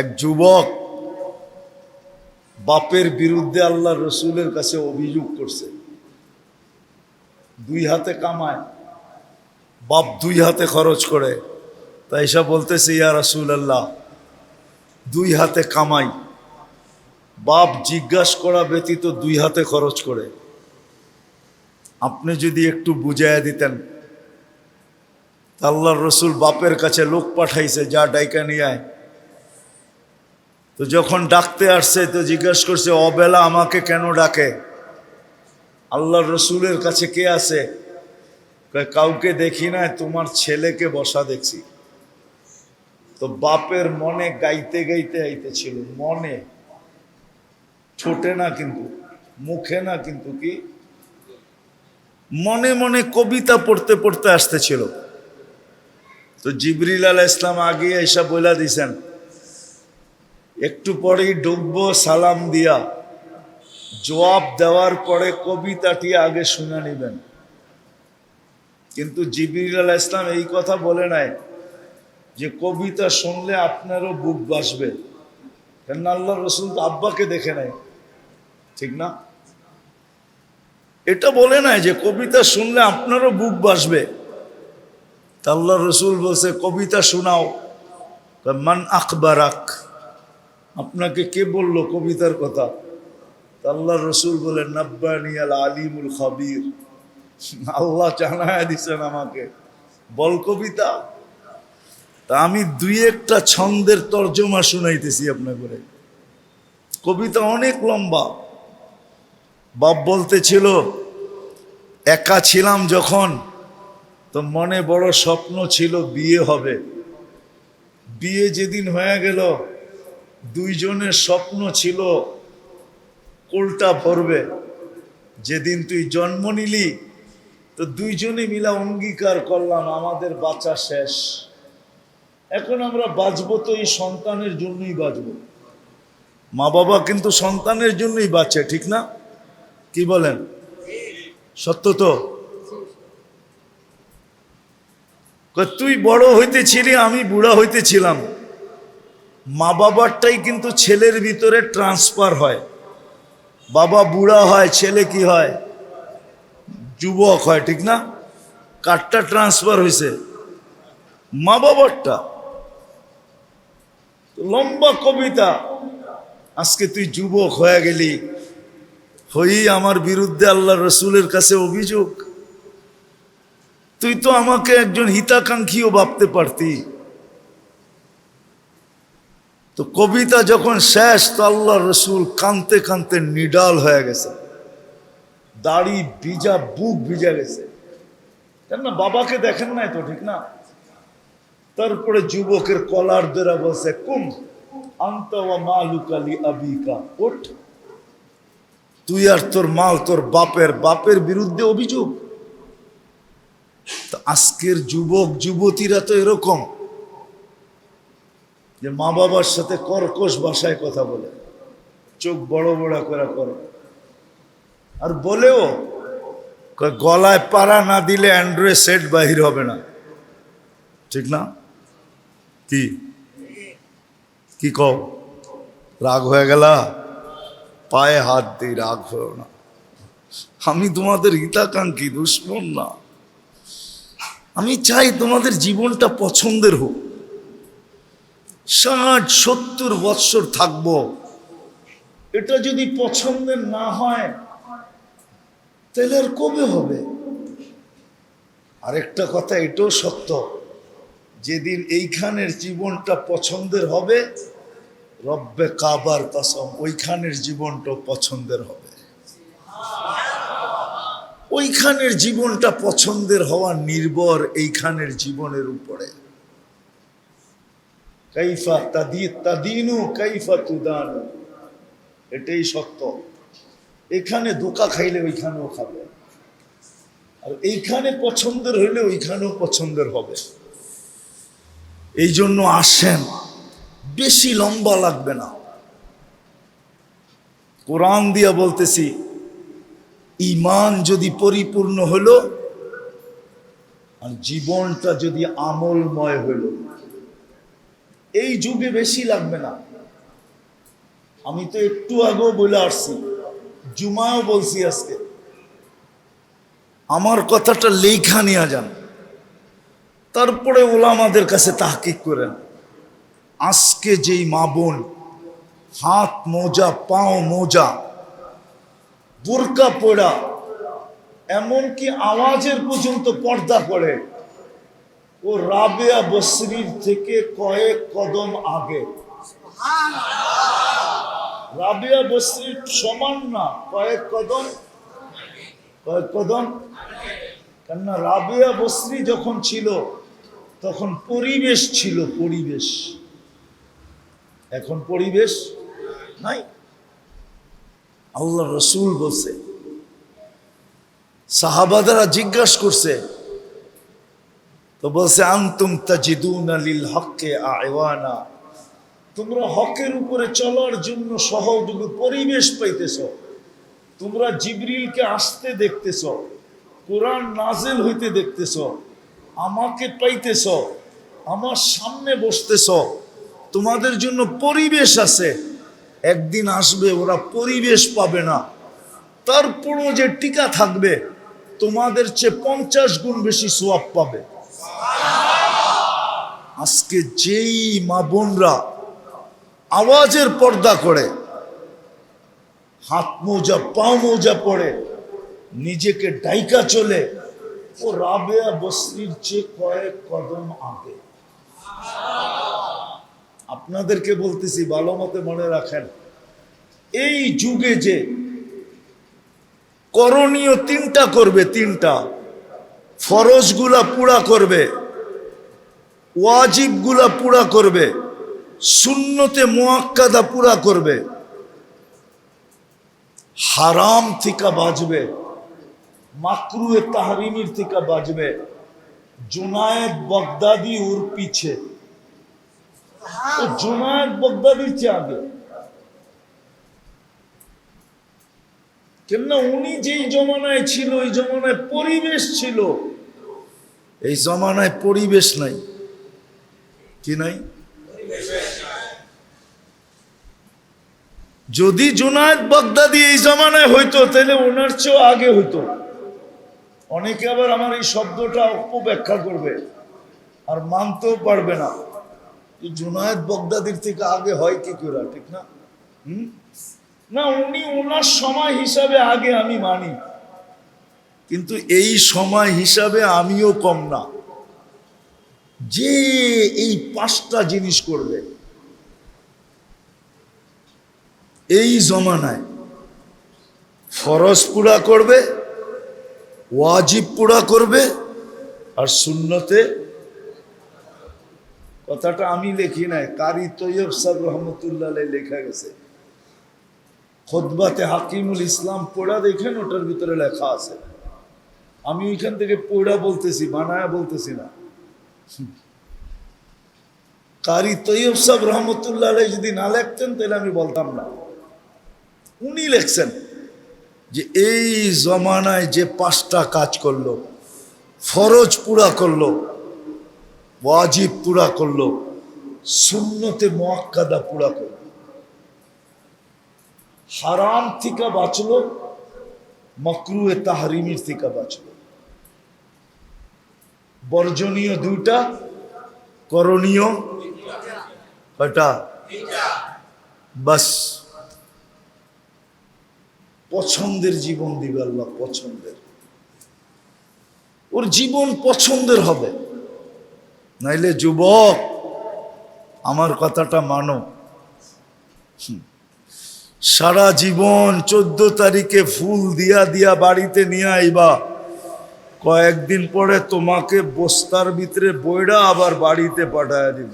এক যুবক বাপের বিরুদ্ধে আল্লাহ রসুলের কাছে অভিযোগ করছে। দুই হাতে কামায়, বাপ দুই হাতে খরচ করে। তাই সব বলতেছে, ইয়া রসুল আল্লাহ দুই হাতে কামাই, বাপ জিজ্ঞাসা করা ব্যতীত দুই হাতে খরচ করে। আপনি যদি একটু বুঝাইয়া দিতেন। আল্লাহর রসুল বাপের কাছে লোক পাঠাইছে, যা ডাইকা নিয়ে আয়। তো যখন ডাকতে আসছে, তো জিজ্ঞেস করছে, অবেলা আমাকে কেন ডাকে? আল্লাহর রসুলের কাছে কে আছে? কাউকে দেখি না তোমার ছেলেকে বসা দেখছি। তো বাপের মনে গাইতে গাইতে আইতেছিল, মনে। ছোটে না কিন্তু, মুখে না কিন্তু কি? মনে মনে কবিতা পড়তে পড়তে আসতেছিল। তো জিবরিল আলাহ ইসলাম আগে এসা বইলা দিছেন একটু পরেই ডুববো, সালাম দিয়া। জবাব দেওয়ার পরে কবিতাটি আগে শুনে নেবেন। কিন্তু আলাহ ইসলাম এই কথা বলে নাই যে কবিতা শুনলে আপনারও বুক বাসবে কেন আল্লাহ রসুল তো আব্বাকে দেখে নাই। ঠিক না? এটা বলে নাই যে কবিতা শুনলে আপনারও বুক বাসবে তা আল্লাহ রসুল বলছে, কবিতা শোনাও। মান আখবারাক। আপনাকে কে বলল কবিতার কথা? আল্লাহ রসুল বলেন, নব্বানি আল আলিমুল খাবির। আল্লাহ জানায় দিছেন আমাকে, বল কবিতা। তা আমি দুই একটা ছন্দের তর্জমা শুনাইতেছি আপনার করে কবিতা অনেক লম্বা। বাপ বলতেছিল, একা ছিলাম যখন, তো মনে বড় স্বপ্ন ছিল বিয়ে হবে। বিয়ে যেদিন হয়ে গেল দুইজনের স্বপ্ন ছিল কোলটা ভরবে যেদিন তুই জন্ম নিলি, তো দুইজনে মিলা অঙ্গীকার করলাম, আমাদের বাঁচা শেষ। এখন আমরা বাঁচবো তো এই সন্তানের জন্যই বাঁচবো। মা বাবা কিন্তু সন্তানের জন্যই বাঁচে, ঠিক না? কি বলেন? সত্য তো? তুই বড় হইতেছিলি আমি বুড়া হইতেছিলাম মা বাবারটাই কিন্তু ছেলের ভিতরে ট্রান্সফার হয়। বাবা বুড়া হয়, ছেলে কি হয়? যুবক হয়, ঠিক না? কারটা ট্রান্সফার হয়েছে মা বাবারটা। লম্বা কবিতা। আজকে তুই যুবক হয়ে গেলি। হই আমার বিরুদ্ধে আল্লাহ রসুলের কাছে অভিযোগ। তুই তো আমাকে একজন হিতাকাঙ্ক্ষীও ভাবতে পারতি। তো কবিতা যখন শেষ, তো আল্লাহ রসুল কানতে কানতে নিডাল হয়ে গেছে। দাড়ি ভিজা, বুক ভিজা গেছে। কেন না বাবাকে দেখেন নাই তো, ঠিক না? তারপরে যুবকের কলার দ্বারা বলছে, কুম, আন্ত মালুকালি আবিকা ওঠ তুই আর তোর মাল তোর বাপের বাপের বিরুদ্ধে অভিযোগ। আজকের যুবক, যুবতীরা তো এরকম। যে মা বাবার সাথে কর্কশ ভাষায় কথা বলে। চোখ বড় বড় করে করে আর বলেও গলায় পাড়া না দিলে অ্যান্ড্রয়েড সেট বাহির হবে না। ঠিক না? কি? কি কও? রাগ হয়ে গেলা? পায়ে হাত দিই রাগ হয়েও না। আমি তোমাদের হিতাকাঙ্ক্ষী, দুশ্মন না। আমি চাই তোমাদের জীবনটা পছন্দের হোক। ষাট, সত্তর বৎসর থাকব। এটা যদি পছন্দের না হয়, তাহলে আর কবে হবে? আরেকটা কথা, এটাও সত্য। যেদিন এইখানের জীবনটা পছন্দের হবে, রব্বে কাবার কসম, ওইখানের জীবনটাও পছন্দের হবে। ওইখানের জীবনটা পছন্দের হওয়া নির্ভর এইখানের জীবনের উপরে। কাইফা তাদি, তাদিনু কাইফা তুদানু। এটাই সত্য। এখানে ধোকা খাইলে ওইখানেও খাবে। আর এইখানে পছন্দের হইলে ওইখানেও পছন্দের হবে। এই জন্য আসেন, বেশি লম্বা লাগবে না। কোরআন দিয়া বলতেছি ইমান যদি পরিপূর্ণ হলো, আর জীবনটা যদি আমলময় হলো এই যুগে বেশি লাগবে না। আমি তো একটু আগেও বলে আসছি, জুমাও বলছি আজকে। আমার কথাটা লেখা নিয়ে যান। তারপরে ওলামাদের কাছে তাহকিক করেন। আজকে যেই মা বোন, হাত মোজা, পাও মোজা, বোরকা পোড়া এমনকি আওয়াজের পর্যন্ত পর্দা করে ও রাবেয়া বসরির থেকে কয়েক কদম আগে। রাবেয়া বসরির সমান না, কয়েক কদম? কয়েক কদম? কেননা রাবেয়া বসরি যখন ছিল, তখন পরিবেশ ছিল, পরিবেশ। এখন পরিবেশ নাই। আল্লাহ রসুল বলছে, সাহাবাদারা জিজ্ঞাসা করছে তো বলছে, আন্তুম তাজিদুনা লিল হককে আয়ওয়ানা তোমরা হকের উপরে চলার জন্য সহযোগী পরিবেশ পাইতেছ। তোমরা জিবরিলকে আসতে দেখতেছ, কোরআন নাজেল হইতে দেখতেছ, আমাকে পাইতেছ, আমার সামনে বসতেছ। তোমাদের জন্য পরিবেশ আছে, একদিন আসবে ওরা পরিবেশ পাবে না। তারপরও যে টিকা থাকবে, তোমাদের চেয়ে পঞ্চাশ গুণ বেশি সোয়াব পাবে। আজকে যেই মা বোনরা আওয়াজের পর্দা করে, হাত মোজা পাও মোজা পড়ে নিজেকে ডাইকা চলে, ও রাবেয়া বসরির চেয়ে কয়েক কদম আগে। আপনাদেরকে বলতেছি, ভালো মতে মনে রাখেন, এই যুগে যে করণীয় তিনটা করবে, তিনটা, ফরজগুলা পুরা করবে ওয়াজিবগুলা পুরা করবে শূন্যতে মোয়াক্কাদা পুরা করবে হারাম থেকে বাঁচবে মাকরুয়ে তাহরিমির থেকে বাঁচবে জুনায়েদ বগদাদি ওর পিছে। জুনায়েদ বগদাদির চেয়ে আগে। কেননা উনি যেই জমানায় ছিল ওই জমানায় পরিবেশ ছিল। এই জমানায় পরিবেশ নাই। কি নাই? যদি জুনায়দ বাগদাদি এই জমানায় হইতো, তাহলে ওনার চেয়েও আগে হইতো। অনেকে আবার আমার এই শব্দটা অপব্যাখ্যা করবে আর মানতেও পারবে না। জুনায়দ বগদাদির থেকে আগে হয় কি করে, ঠিক না? হুম? না, উনি ওনার সময় হিসাবে আগে আমি মানি। কিন্তু এই সময় হিসাবে আমিও কম না। যে এই পাঁচটা জিনিস করবে, এই জমানায় ফরজ পুরা করবে, ওয়াজিব পুরা করবে, আর শূন্যতে কথাটা আমি লিখি নাই, কারি তৈয়ব সাহেব রহমতুল্লাহ লেখা গেছে। খোদবাতে হাকিমুল ইসলাম পড়া দেখেন, ওটার ভিতরে লেখা আছে। আমি ওইখান থেকে পড়া বলতেছি, বানায়া বলতেছি না। কারি তৈয়ব সাহেব রহমতুল্লাহ যদি না লেখতেন, তাহলে আমি বলতাম না। উনি লেখছেন যে এই জমানায় যে পাঁচটা কাজ করল, ফরজ পুরা করল, ওয়াজিব পুরা করল শূন্যতে মোয়াক্কাদা পুরা করল। হারাম থেকে বাঁচলো মকরুয়ে তাহরিমির থেকে বাঁচলো। বর্জনীয় দুইটা, করণীয় কয়টা? বাস। পছন্দের জীবন দিবে আল্লাহ, পছন্দের। ওর জীবন পছন্দের হবে। নাইলে যুবক, আমার কথাটা মানো। সারা জীবন চোদ্দ তারিখে ফুল দিয়া দিয়া বাড়িতে নিয়ে আইবা। কয়েকদিন পরে তোমাকে বস্তার ভিতরে বইরা আবার বাড়িতে পাঠায় দিব।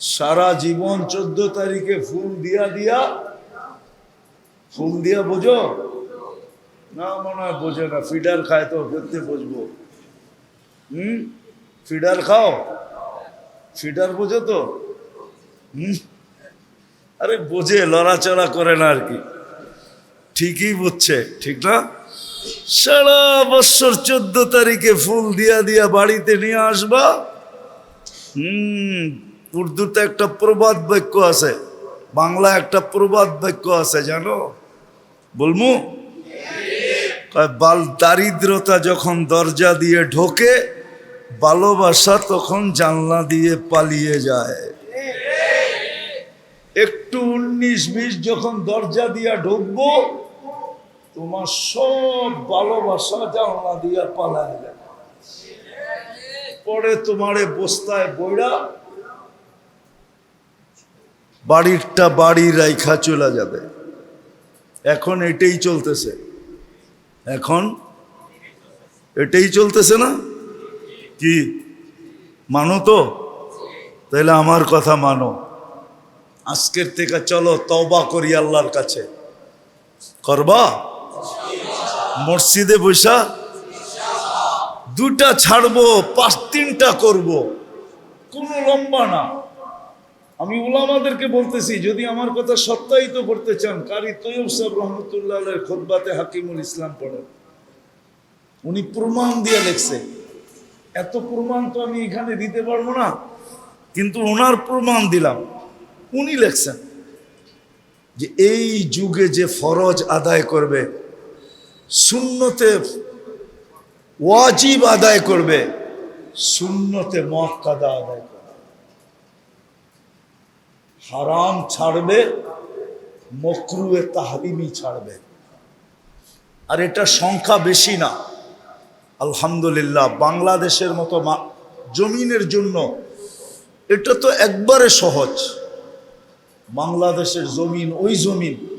সারা জীবন চোদ্দ তারিখে ফুল দিয়া দিয়া ফুল দিয়া বোঝো? না, মনে হয় বোঝে না। ফিডার খায় তো করতে বুঝব হুম? ফিডার খাও? ফিডার বোঝো তো? হুম? আরে বোঝে, লড়াচড়া করে না আর কি। ঠিকই বুঝছে, ঠিক না? সারা বছর চোদ্দ তারিখে ফুল দিয়া দিয়া বাড়িতে নিয়ে আসবা। হুম, উর্দুতে একটা প্রবাদ বাক্য আছে বাংলা একটা প্রবাদ বাক্য আছে, জানো? বলমু বাল দারিদ্রতা যখন দরজা দিয়ে ঢোকে, ভালোবাসা তখন জানলা দিয়ে পালিয়ে যায়। একটু উনিশ বিশ যখন দরজা দিয়া ঢুকবো তোমার সব ভালোবাসা জানলা দিয়া পালায় যাবে পরে তোমারে বস্তায় বইরা বাড়িরটা বাড়ি রাইখা চলে যাবে। এখন এটাই চলতেছে। এখন এটাই চলতেছে না? কি? মানো তো? তাহলে আমার কথা মানো। আজকের থেকে চলো, তওবা করি আল্লাহর কাছে। করবা? মসজিদে বৈশা দুটা ছাড়বো, পাঁচ তিনটা করব। কোনো লম্বা না। আমি ওলামাদেরকে বলতেছি, যদি আমার কথা সত্যায়িত করতে চান, কারি তৈব সাহেব রহমতুল্লাহ খোদবাতে হাকিমুল ইসলাম পড়েন। উনি প্রমাণ দিয়ে লেখছে। এত প্রমাণ তো আমি এখানে দিতে পারব না, কিন্তু ওনার প্রমাণ দিলাম। উনি লেখছেন যে, এই যুগে যে ফরজ আদায় করবে শূন্যতে ওয়াজিব আদায় করবে শূন্যতে মক্কাদা আদায় করবে। হারাম ছাড়বে, মকরুয়ে তাহরিমি ছাড়বে। আর এটা সংখ্যা বেশি না। আলহামদুলিল্লাহ, বাংলাদেশের মতো জমিনের জন্য এটা তো একবারে সহজ। বাংলাদেশের জমিন, ওই জমিন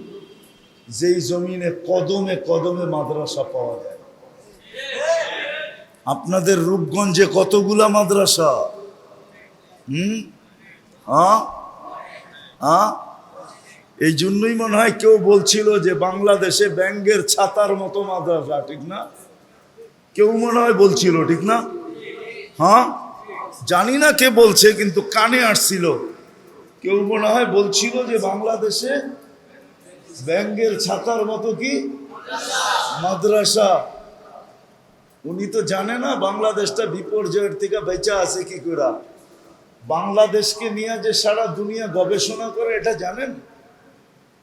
যেই জমিনে কদমে কদমে মাদ্রাসা পাওয়া যায়। আপনাদের রূপগঞ্জে কতগুলা মাদ্রাসা? হুম? হ্যাঁ? হ্যাঁ? এই জন্যই মনে হয় কেউ বলছিল যে বাংলাদেশে ব্যাঙ্গের ছাতার মতো মাদ্রাসা, ঠিক না? কেউ মনে হয় বলছিল, ঠিক না? হ্যাঁ? জানি না কে বলছে, কিন্তু কানে আসছিল। কেউ মনে হয় বলছিল যে বাংলাদেশে ব্যাঙ্গের ছাতার মতো কি? মাদ্রাসা। উনি তো জানে না বাংলাদেশটা বিপর্যয়ের থেকে বেঁচে আছে কি করে। বাংলাদেশকে নিয়ে যে সারা দুনিয়া গবেষণা করে, এটা জানেন?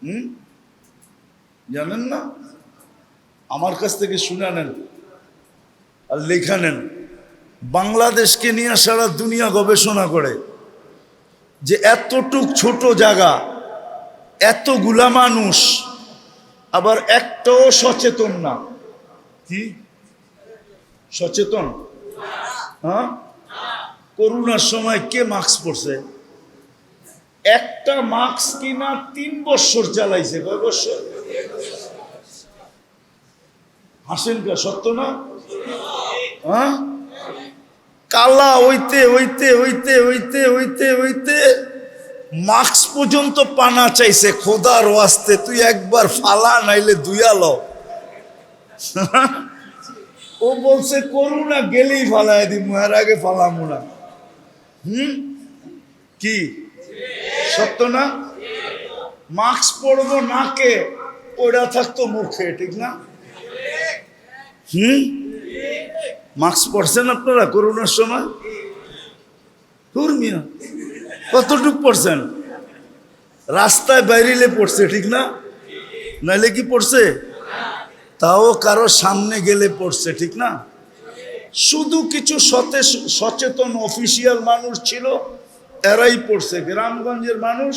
হুম? জানেন না? আমার কাছ থেকে শুনে নেন আর লেখা নেন। বাংলাদেশকে নিয়ে সারা দুনিয়া গবেষণা করে যে এতটুক ছোট জায়গা এতগুলা মানুষ, আবার একটাও সচেতন না। কি? সচেতন? হ্যাঁ? করোনার সময় কে মাস্ক পরছে? একটা মাস্ক কিনা তিন বছর চালাইছে। কয় বছর? হাসেন কা? সত্য না? হ্যাঁ? কালা হইতে হইতে হইতে হইতে হইতে হইতে মাস্ক পর্যন্ত পানা চাইছে, খোদার ওয়াস্তে, তুই একবার ফালা, নাইলে দুয়ালো ও বলছে করুণা গেলেই ফালায় দিমু এর আগে ফালামু না। হুম? কি? সত্য না? মাস্ক পরবো নাকে ওটা থাকতো মুখে, ঠিক না? হুম? মাস্ক পরছেন আপনারা করোনার সময়? দূর মিয়া কতটুক পড়ছেন? রাস্তায় বাইরিলে পড়ছে, ঠিক না? নাইলে কি পড়ছে? তাও কারও সামনে গেলে পড়ছে, ঠিক না? শুধু কিছু সতে সচেতন অফিসিয়াল মানুষ ছিল, এরাই পড়ছে। গ্রামগঞ্জের মানুষ,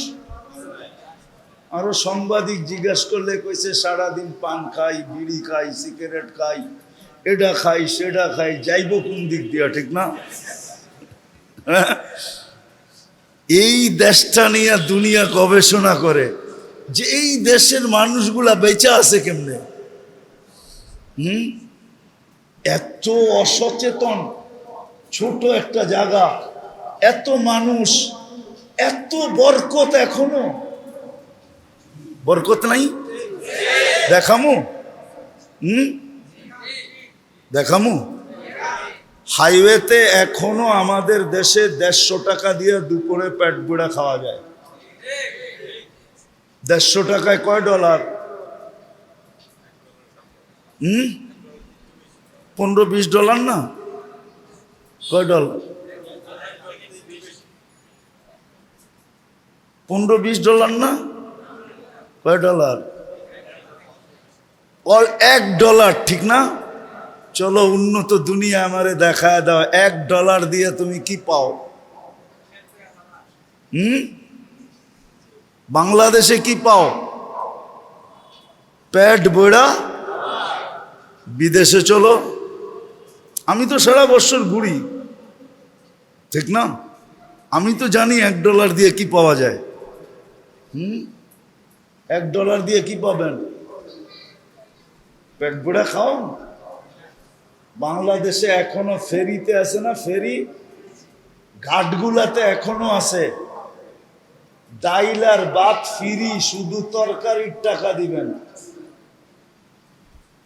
আরও সাংবাদিক জিজ্ঞাসা করলে কইছে, সারাদিন পান খাই, বিড়ি খাই, সিগারেট খাই, এটা খাই, সেটা খাই, যাইব কোন দিক দিয়া, ঠিক না? হ্যাঁ? এই দেশটা নিয়ে দুনিয়া গবেষণা করে যে এই দেশের মানুষগুলা বেঁচে আছে কেমনে? হুম? এত অসচেতন, ছোট একটা জায়গা, এত মানুষ, এত বরকত এখনও। বরকত নাই? দেখামু। হুম? দেখামু। হাইওয়েতে এখনও আমাদের দেশে দেড়শো টাকা দিয়ে দুপুরে পেট বুড়া খাওয়া যায়। দেড়শো টাকায় কয় ডলার? হুম? পনেরো বিশ ডলার না? কয় ডলার? পনেরো বিশ ডলার না? কয় ডলার? এক ডলার, ঠিক না? চলো উন্নত দুনিয়া আমারে দেখায় দাও। এক ডলার দিয়ে তুমি কি পাও? হুম? বাংলাদেশে কি পাও? প্যাট বইড়া বিদেশে চলো। আমি তো সারা বছর ঘুরি। ঠিক না? আমি তো জানি এক ডলার দিয়ে কি পাওয়া যায়। হুম? এক ডলার দিয়ে কি পাবেন? পেট ভরে খাও? বাংলাদেশে এখনও ফেরিতে আছে না? ফেরি ঘাটগুলাতে এখনও আছে। ডাইল আর ভাত ফিরি, শুধু তরকারির টাকা দিবেন।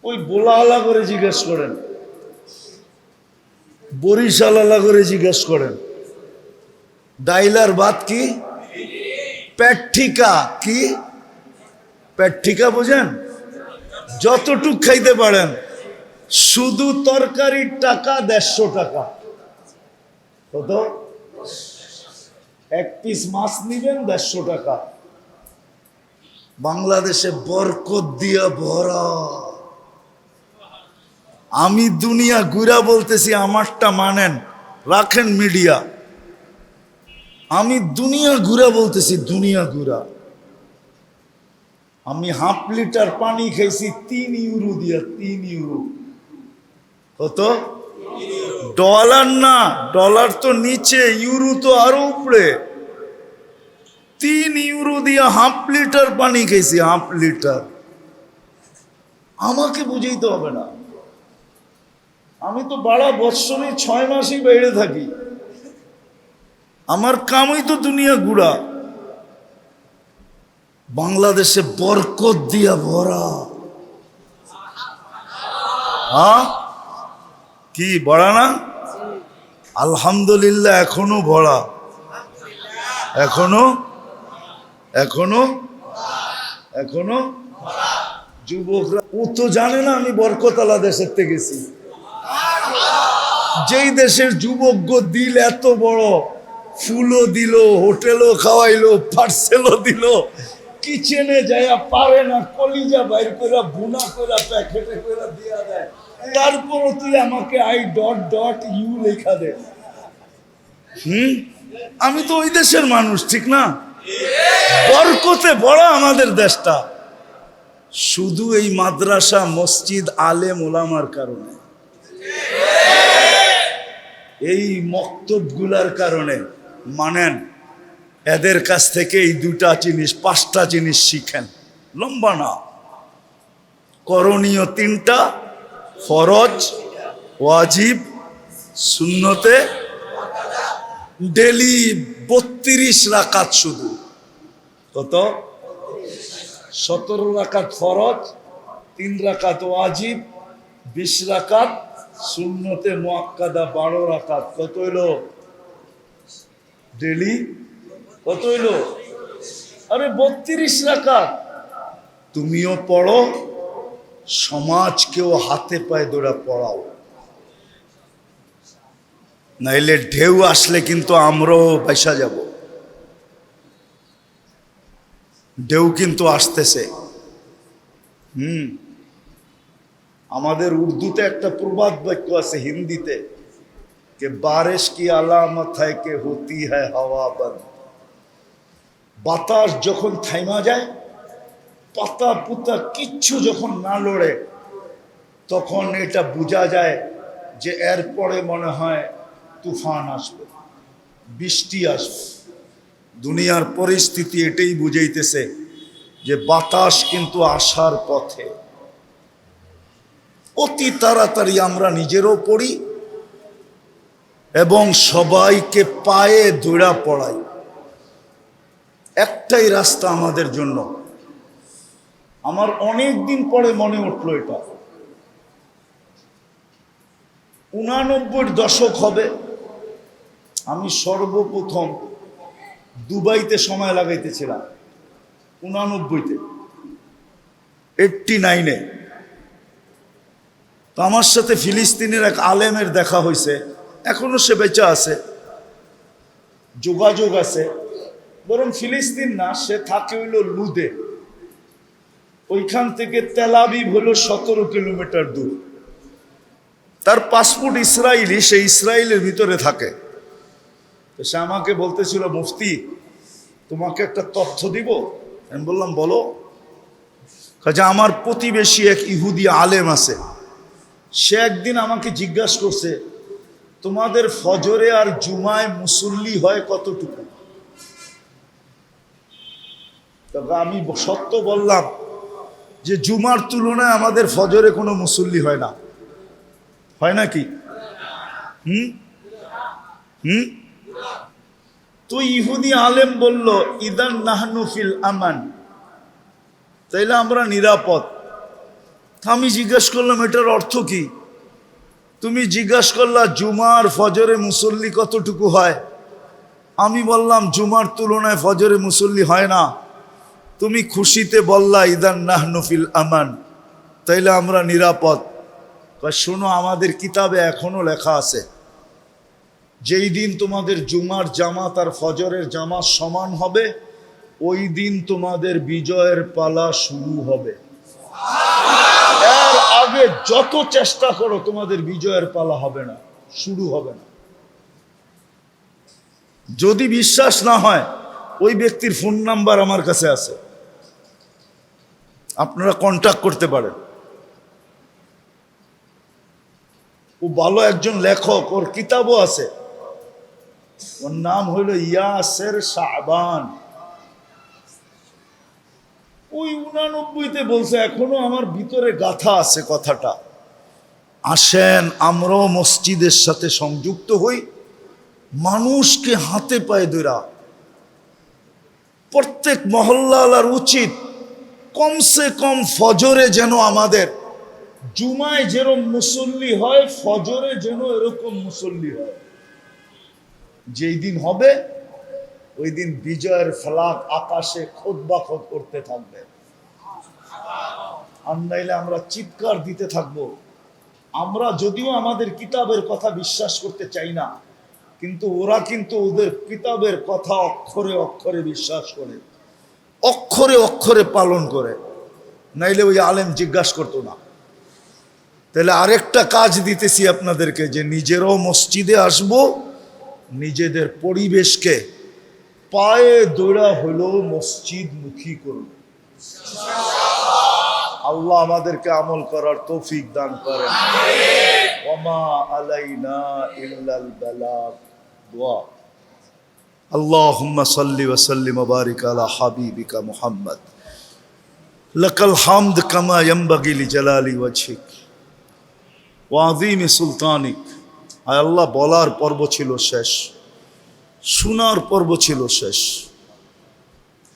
ওই বোলাওয়ালা করে জিজ্ঞেস করেন। বরিশালালা করে জিজ্ঞেস করেন। ডাইলার ভাত কি? প্যাঠিকা কি? প্যাঠিকা বোঝেন? যতটুক খাইতে পারেন। শুধু তরকারির টাকা, দেড়শো টাকা। কত? এক পিস মাছ নিবেন, দেড়শো টাকা। বাংলাদেশে বরকত দিয়া ভরা। আমি দুনিয়া ঘুরা বলতেছি, আমারটা মানেন রাখেন মিডিয়া। আমি দুনিয়া ঘুরা বলতেছি, দুনিয়া ঘুরা। আমি হাফ লিটার পানি খাইছি তিন ইউরো দিয়া, তিন ইউরো। কত? ডলার না, ডলার তো নিচে, ইউরো তো আরও উপরে। তিন ইউরো দিয়ে হাফ লিটার পানি খেয়েছি, হাফ লিটার। আমাকে বুঝাইতে হবে না। আমি তো বাড়া বৎসরে ছয় মাসই বাইরে থাকি। আমার কামই তো দুনিয়া গুড়া। বাংলাদেশে বরকত দিয়া ভরা। হ্যাঁ কি বড়া না? আলহামদুলিল্লাহ, এখনও ভরা। এখনও? এখনও? এখনও? যুবকরা, ও তো জানে না আমি বরকতালা দেশের থেকে যেই দেশের যুবক দিল এত বড়, ফুলও দিল, হোটেলও খাওয়াইলো পার্সেলও দিল কিচেনে যাইয়া পারে না, কলিজা বাইর করে বুনা করে প্যাকেটে করে দিয়া দেয়। তারপরও তুই আমাকে আই ডট ডট ইউ লেখা দে। হুম? আমি তো ওই দেশের মানুষ, ঠিক না? বরকতে বড় আমাদের দেশটা। শুধু এই মাদ্রাসা, মসজিদ আলে মোলামার কারণে। এই মক্তবগুলার কারণে। মানেন, এদের কাছ থেকে এই দুটা জিনিস, পাঁচটা জিনিস শিখেন। লম্বা না। করণীয় তিনটা ফরজ, ওয়াজিব শূন্যতে ডেলি বত্রিশ রাকাত শুধু। কত? সতেরো রাকাত ফরজ, তিন রাকাত ওয়াজিব, বিশ রাকাত শূন্যতে মোয়াক্কাদা, বারো রাকাত। কত হইল? ডেলি কত হইল? আরে বত্রিশ রাকাত। তুমিও পড়ো সমাজকেও হাতে পায়ে দৌড়া পড়াও। নাইলে ঢেউ আসলে কিন্তু আমরাও পয়সা যাব। ঢেউ কিন্তু আসতেছে। হুম। আমাদের উর্দুতে একটা প্রবাদ বাক্য আছে হিন্দিতে, কে বারিশ কি আলামত হয় কে হতি হয় হাওয়া বন্ধ বাতাস যখন থাইমা যায় পাতা পুতা কিচ্ছু যখন না লড়ে, তখন এটা বোঝা যায় যে এরপরে মনে হয় তুফান আসবে, বৃষ্টি আসবে। দুনিয়ার পরিস্থিতি এটাই বুঝাইতেছে যে বাতাস কিন্তু আসার পথে। অতি তাড়াতাড়ি আমরা নিজেরও পড়ি এবং সবাইকে পায়ে দৌড়া পড়াই। একটাই রাস্তা আমাদের জন্য। আমার অনেক দিন পরে মনে উঠল এটা। উনানব্বই দশক হবে, আমি সর্বপ্রথম দুবাইতে সময় লাগাইতেছিলাম, উনানব্বইতে এইটটি নাইনে। তো আমার সাথে ফিলিস্তিনের এক আলেমের দেখা হয়েছে এখনও সে বেঁচে আছে, যোগাযোগ আছে, বরং ফিলিস্তিন না, সে থাকে হইল লুদে। ওইখান থেকে তেলাবিব হলো সতেরো কিলোমিটার দূর। তার পাসপোর্ট ইসরায়েলি সে ইসরায়েলের ভিতরে থাকে। তো সে আমাকে বলতেছিল, মুফতি, তোমাকে একটা তথ্য দিব? আমি বললাম, বলো। কাজে আমার প্রতিবেশী এক ইহুদি আলেম আছে। সে একদিন আমাকে জিজ্ঞাসা করছে, তোমাদের ফজরে আর জুমায় মুসল্লি হয় কতটুকু? তবে আমি সত্য বললাম যে জুমার তুলনায় আমাদের ফজরে কোনো মুসল্লি হয় না। হয় নাকি হুম? হুম? তো ইহুদি আলেম বলল, ইদান নাহনুফিল আমান। তাইলে আমরা নিরাপদ। আমি জিজ্ঞাসা করলাম, এটার অর্থ কি? তুমি জিজ্ঞাসা করলা জুমার ফজরে মুসল্লি কতটুকু হয়? আমি বললাম, জুমার তুলনায় ফজরে মুসল্লি হয় না। তুমি খুশিতে বললা, ইদান নাহনুফিল আমান। তাইলে আমরা নিরাপদ। শোনো, আমাদের কিতাবে এখনও লেখা আছে, যেই দিন তোমাদের জুমার জামাত আর ফজরের জামাত সমান হবে, ওই দিন তোমাদের বিজয়ের পালা শুরু হবে। এর আগে যত চেষ্টা করো, তোমাদের বিজয়ের পালা হবে না, শুরু হবে না। যদি বিশ্বাস না হয়, ওই ব্যক্তির ফোন নাম্বার আমার কাছে আছে। আপনারা কন্টাক্ট করতে পারেন। ও ভালো একজন লেখক, ওর কিতাবও আছে। ওর নাম হইল ইয়াসের সাবান ওই উনানব্বইতে বলছে, এখনও আমার ভিতরে গাথা আছে কথাটা। আসেন, আমরাও মসজিদের সাথে সংযুক্ত হই। মানুষকে হাতে পায়ে দৈরা প্রত্যেক মহল্লার উচিত কমসে কম ফজরে যেন আমাদের জুমায় যেরকম মুসল্লি হয়, ফজরে যেন এরকম মুসল্লি হয়। যেই দিন হবে, ওই দিন বিজয়ের ফ্লাগ আকাশে খোদ বা খোদ করতে থাকবে। আর নাইলে আমরা চিৎকার দিতে থাকব। আমরা যদিও আমাদের কিতাবের কথা বিশ্বাস করতে চাই না, কিন্তু ওরা কিন্তু ওদের কিতাবের কথা অক্ষরে অক্ষরে বিশ্বাস করে। অক্ষরে অক্ষরে পালন করে। নাইলে ওই আলেম জিজ্ঞাসা করতো না। তাহলে আরেকটা কাজ দিতেছি আপনাদেরকে, যে নিজেরও মসজিদে আসব, নিজেদের পরিবেশকে পায়ে দৌড়া হলো মসজিদ মুখী করব আল্লাহ আমাদেরকে আমল করার তৌফিক দান করেন। ওমা আলাইনা ইল্লাল বালাগ। দোয়া। اللهم صل وسلم وبارك على حبيبك محمد لك الحمد كما ينبغي لجلال وجهك وعظيم سلطانك আয় আল্লাহ বলার পর্ব ছিল শেষ শোনার পর্ব ছিল শেষ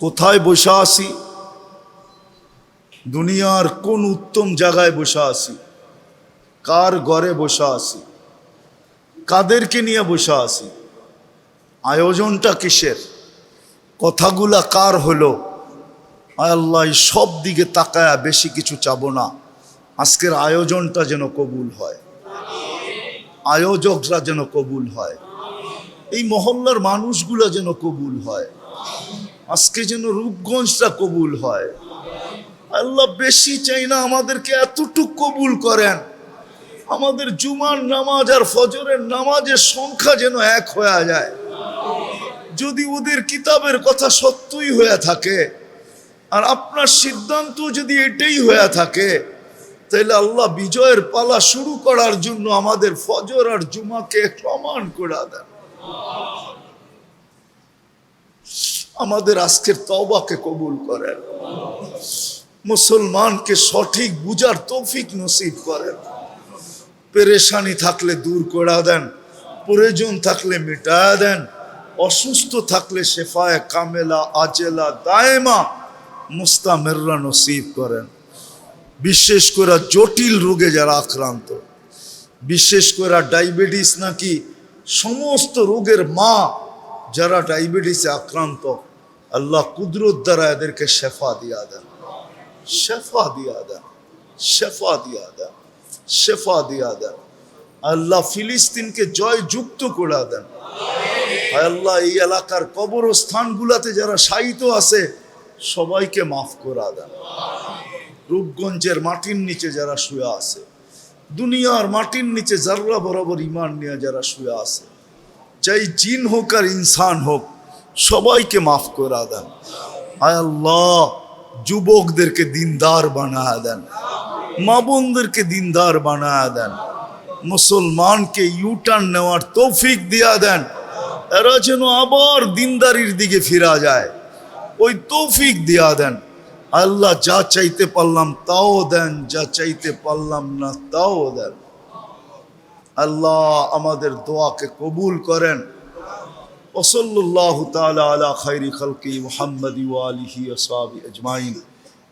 কোথায় বসে আছি দুনিয়ার কোন উত্তম জায়গায় বসে আছি কার ঘরে বসে আছি কাদেরকে নিয়ে বসে আছি আয়োজনটা কিসের? কথাগুলা কার হলো? আল্লাহ সব দিকে তাকায়া বেশি কিছু চাবো না। আজকের আয়োজনটা যেন কবুল হয়। আয়োজকরা যেন কবুল হয়। এই মহল্লার মানুষগুলা যেন কবুল হয়। আজকে যেন রূপগঞ্জটা কবুল হয়। আল্লাহ, বেশি চাই না আমাদেরকে এতটুক কবুল করেন। আমাদের জুমার নামাজ আর ফজরের নামাজের সংখ্যা যেন এক হয়ে যায়। যদি ওদের কিতাবের কথা সত্যই হয়ে থাকে, আর আপনার সিদ্ধান্ত যদি এটাই হয়ে থাকে তাহলে আল্লাহ বিজয়ের পালা শুরু করার জন্য আমাদের ফজর আর জুমাকে সমান করে দেন। আমাদের আজকের তবাকে কবুল করেন। মুসলমানকে সঠিক বুঝার তৌফিক নসিব করেন। পেরেশানি থাকলে দূর করে দেন, প্রয়োজন থাকলে মিটায়া দেন। অসুস্থ থাকলে শেফায় কামেলা, আজেলা, দায়মা মুস্তামেররা নসিব করেন। বিশেষ করে জটিল রোগে যারা আক্রান্ত। বিশেষ করে ডায়াবেটিস নাকি সমস্ত রোগের মা যারা ডায়াবেটিসে আক্রান্ত, আল্লাহ কুদরত দ্বারা এদেরকে শেফা দিয়া দেন। শেফা দিয়া দেন। শেফা দিয়া দেন। শেফা দিয়া দেন। আল্লাহ ফিলিস্তিনকে জয় যুক্ত করে দেন। আল্লাহ, এই এলাকার কবরস্থানগুলাতে যারা শায়িত আছে, সবাইকে মাফ করা দেন। রূপগঞ্জের মাটির নিচে যারা শুয়ে আছে, দুনিয়ার মাটির নিচে জাররা বরাবর ইমান নিয়ে যারা শুয়ে আছে চাই জিন হোক আর ইনসান হোক, সবাইকে মাফ করা দেন। আয় আল্লাহ, যুবকদেরকে দিনদার বানায় দেন, মা বোনদেরকে দিনদার বানায় দেন। মুসলমানকে ইউটার্ন নেওয়ার তৌফিক দিয়া দেন এরা যেন আবার দিনদারির দিকে ফিরা যায় ওই তৌফিক দিয়া দেন আল্লাহ যা চাইতে পারলাম তাও দেন যা চাইতে পারলাম না তাও দেন আল্লাহ আমাদের দোয়াকে কবুল করেন ওসল্লাহ তালা আলা খাইরি খালকি মোহাম্মদ ওয়ালিহি ওসাবি আজমাইন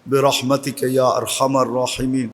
برحمتك يا أرحم الراحمين